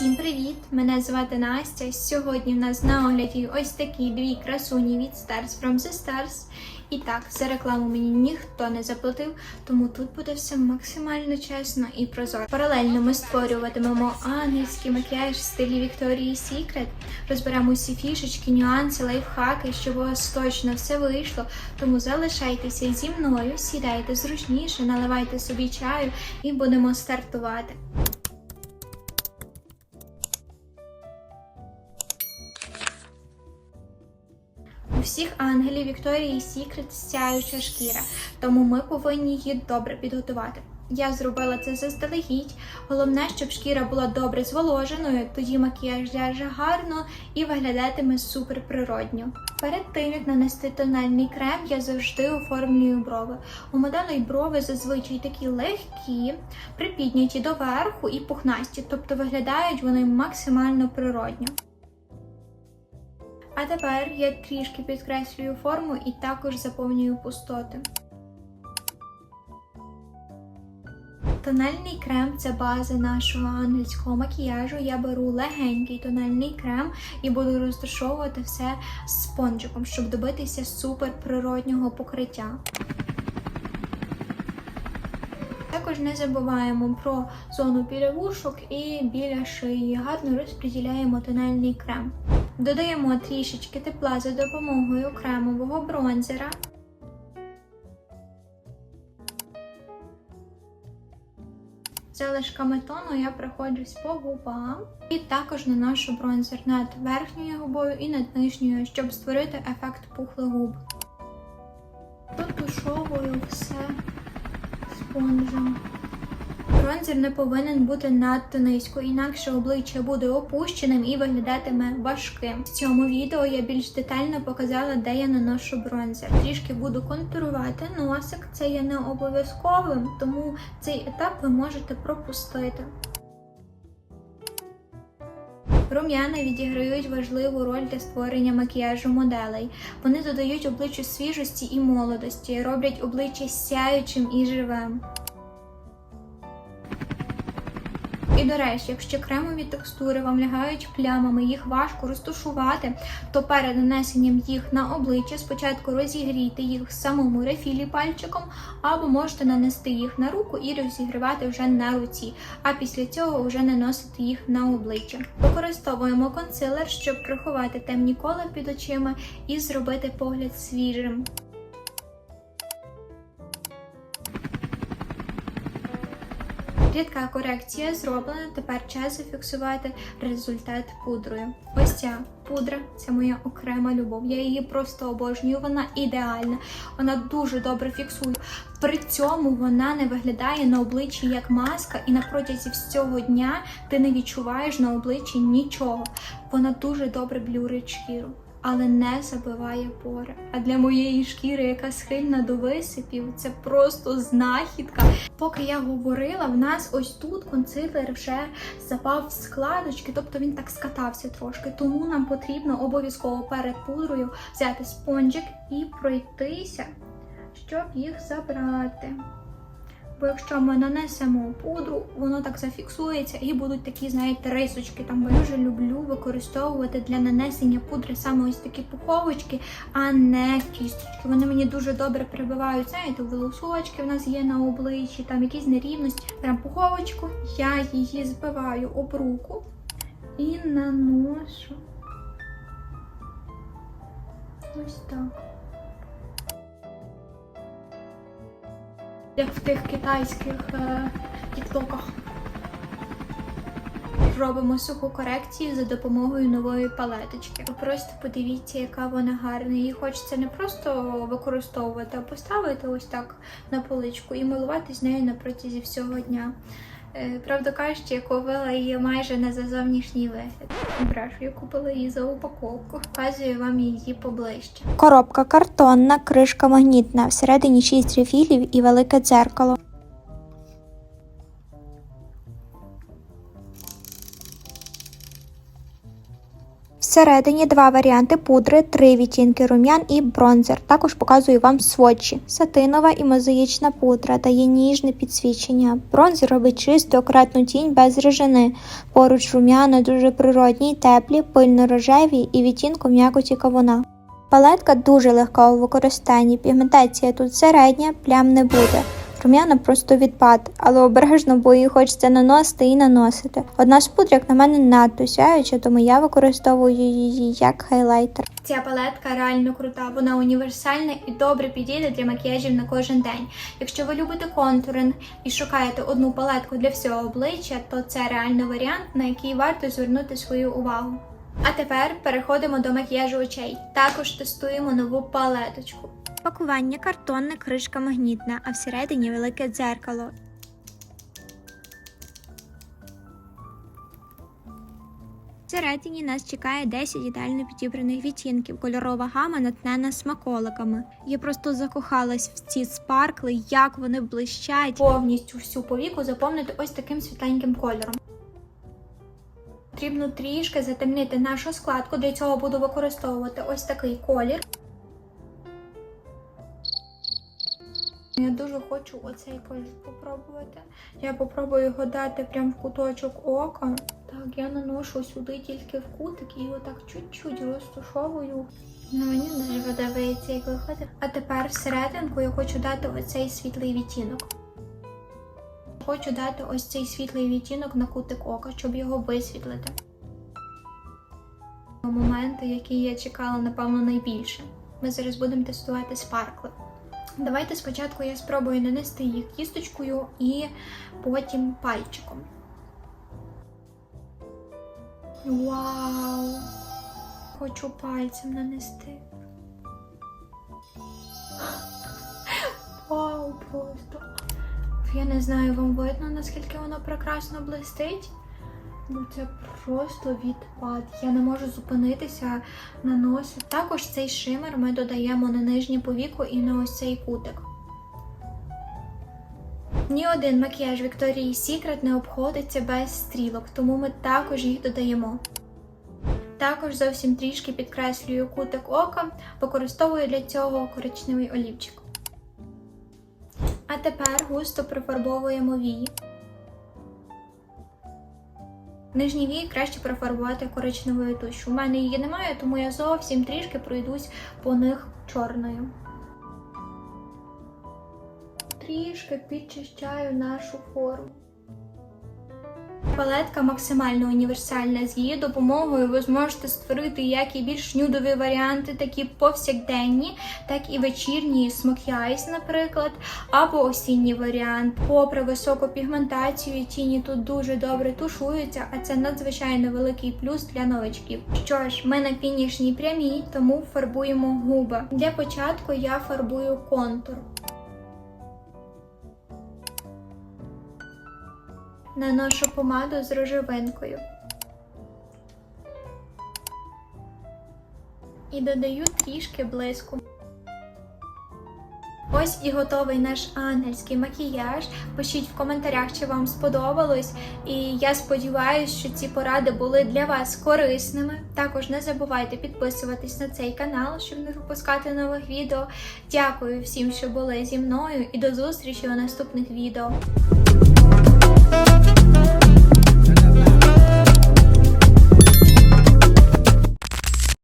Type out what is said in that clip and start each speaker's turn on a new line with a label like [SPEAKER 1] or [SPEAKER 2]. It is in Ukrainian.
[SPEAKER 1] Всім привіт! Мене звати Настя. Сьогодні в нас на огляді ось такі дві красуні від Stars from the Stars. І так, за рекламу мені ніхто не заплатив, тому тут буде все максимально чесно і прозоро. Паралельно ми створюватимемо ангельський макіяж в стилі Victoria's Secret. Розберемо усі фішечки, нюанси, лайфхаки, щоб у вас точно все вийшло. Тому залишайтеся зі мною, сідайте зручніше, наливайте собі чаю і будемо стартувати. У всіх ангелів Вікторії Сікрет сяюча шкіра, тому ми повинні її добре підготувати. Я зробила це заздалегідь. Головне, щоб шкіра була добре зволоженою, тоді макіяж ляже гарно і виглядатиме супер природньо. Перед тим як нанести тональний крем, я завжди оформлюю брови. У моделей брови зазвичай такі легкі, припідняті доверху і пухнасті, тобто виглядають вони максимально природньо. А тепер я трішки підкреслюю форму і також заповнюю пустоти. Тональний крем це база нашого ангельського макіяжу. Я беру легенький тональний крем і буду розташовувати все спонжиком, щоб добитися супер природнього покриття. Також не забуваємо про зону біля вушок і біля шиї. Гарно розподіляємо тональний крем. Додаємо трішечки тепла за допомогою кремового бронзера. Залишками тону я проходжусь по губам і також наношу бронзер над верхньою губою і над нижньою, щоб створити ефект пухлих губ. Дотушовую все спонжем. Бронзер не повинен бути надто низько, інакше обличчя буде опущеним і виглядатиме важким. В цьому відео я більш детально показала, де я наношу бронзер. Трішки буду контурувати носик, це є не обов'язковим, тому цей етап ви можете пропустити. Рум'яна відіграють важливу роль для створення макіяжу моделей. Вони додають обличчю свіжості і молодості, роблять обличчя сяючим і живим. І до речі, якщо кремові текстури вам лягають плямами, їх важко розташувати, то перед нанесенням їх на обличчя спочатку розігрійте їх в самому рефілі пальчиком, або можете нанести їх на руку і розігрівати вже на руці, а після цього вже наносити їх на обличчя. Використовуємо консилер, щоб приховати темні кола під очима і зробити погляд свіжим. Рідка корекція зроблена. Тепер час зафіксувати результат пудрою. Ось ця пудра це моя окрема любов. Я її просто обожнюю. Вона ідеальна, вона дуже добре фіксує. При цьому вона не виглядає на обличчі як маска, і на протязі всього дня ти не відчуваєш на обличчі нічого. Вона дуже добре блюрить шкіру але не забиває пори. А для моєї шкіри, яка схильна до висипів, це просто знахідка. Поки я говорила, в нас ось тут консилер вже запав в складочки, тобто він так скатався трошки. Тому нам потрібно обов'язково перед пудрою взяти спонжик і пройтися, щоб їх забрати. Бо якщо ми нанесемо пудру, воно так зафіксується і будуть такі, знаєте, рисочки. Там я дуже люблю використовувати для нанесення пудри саме ось такі пуховочки, а не кісточки. Вони мені дуже добре прибивають, знаєте, волосочки в нас є на обличчі, там якісь нерівності. Прям пуховочку, я її збиваю об руку і наношу ось так. Як в тих китайських е. Робимо суху корекцію за допомогою нової палеточки. Просто подивіться, яка вона гарна. Її хочеться не просто використовувати, а поставити ось так на поличку і милуватись нею на протязі всього дня. Е, Правда кажучи, я купила її майже не за зовнішній вигляд. Брешу, я купила її за упаковку. Показую вам її поближче.
[SPEAKER 2] Коробка картонна, кришка магнітна, всередині шість рефілів і велике дзеркало. Всередині два варіанти пудри, три відтінки рум'ян і бронзер. Також показую вам сводчі. Сатинова і мозаїчна пудра дає ніжне підсвічення. Бронзер робить чисту, акуратну тінь без режини. Поруч рум'яна дуже природні теплі, пильно-рожеві і відтінком м'якоті кавуна. Палетка дуже легка у використанні, пігментація тут середня, плям не буде. Рум'яна просто відпад, але обережно, бо її хочеться наносити і наносити. Одна з пудр, як на мене, надто сяюча, тому я використовую її як хайлайтер.
[SPEAKER 1] Ця палетка реально крута, вона універсальна і добре підійде для макіяжів на кожен день. Якщо ви любите контуринг і шукаєте одну палетку для всього обличчя, то це реально варіант, на який варто звернути свою увагу. А тепер переходимо до макіяжу очей. Також тестуємо нову палеточку.
[SPEAKER 2] Пакування картонне, кришка магнітна, а всередині велике дзеркало. Всередині нас чекає 10 ідеально підібраних відтінків. Кольорова гама натнена смаколиками. Я просто закохалась в ці спаркли, як вони блищать.
[SPEAKER 1] Повністю всю повіку заповнити ось таким світленьким кольором. Потрібно трішки затемнити нашу складку. Для цього буду використовувати ось такий колір. Я дуже хочу оцей колір попробувати. Я попробую його дати прямо в куточок ока. Так, я наношу сюди тільки в кутик і отак чуть-чуть розтушовую. Ну, мені дуже подобається, як виходить. А тепер всерединку я хочу дати оцей світлий відтінок. Хочу дати ось цей світлий відтінок на кутик ока, щоб його висвітлити. Моменти, які я чекала, напевно, найбільше. Ми зараз будемо тестувати спаркли. Давайте спочатку я спробую нанести їх кісточкою і потім пальчиком. Вау! Хочу пальцем нанести. Вау, просто. Я не знаю, вам видно, наскільки воно прекрасно блистить. Ну це просто відпад. Я не можу зупинитися на носі. Також цей шимер ми додаємо на нижнє повіку і на ось цей кутик. Ні один макіяж Victoria's Secret не обходиться без стрілок, тому ми також їх додаємо. Також зовсім трішки підкреслюю кутик ока, використовую для цього коричневий олівчик. А тепер густо профарбовуємо вії. Нижні вії краще перефарбувати коричневою тушю. У мене її немає, тому я зовсім трішки пройдусь по них чорною. Трішки підчищаю нашу форму. Палетка максимально універсальна. З її допомогою ви зможете створити як і більш нюдові варіанти, такі повсякденні, так і вечірні Eyes, наприклад, або осінній варіант. Попри високу пігментацію, тіні тут дуже добре тушуються, а це надзвичайно великий плюс для новачків. Що ж, ми на фінішній прямій, тому фарбуємо губи. Для початку я фарбую контур. Наношу помаду з рожевинкою. І додаю трішки блиску. Ось і готовий наш ангельський макіяж. Пишіть в коментарях, чи вам сподобалось. І я сподіваюся, що ці поради були для вас корисними. Також не забувайте підписуватись на цей канал, щоб не пропускати нових відео. Дякую всім, що були зі мною, і до зустрічі у наступних відео. Thank you.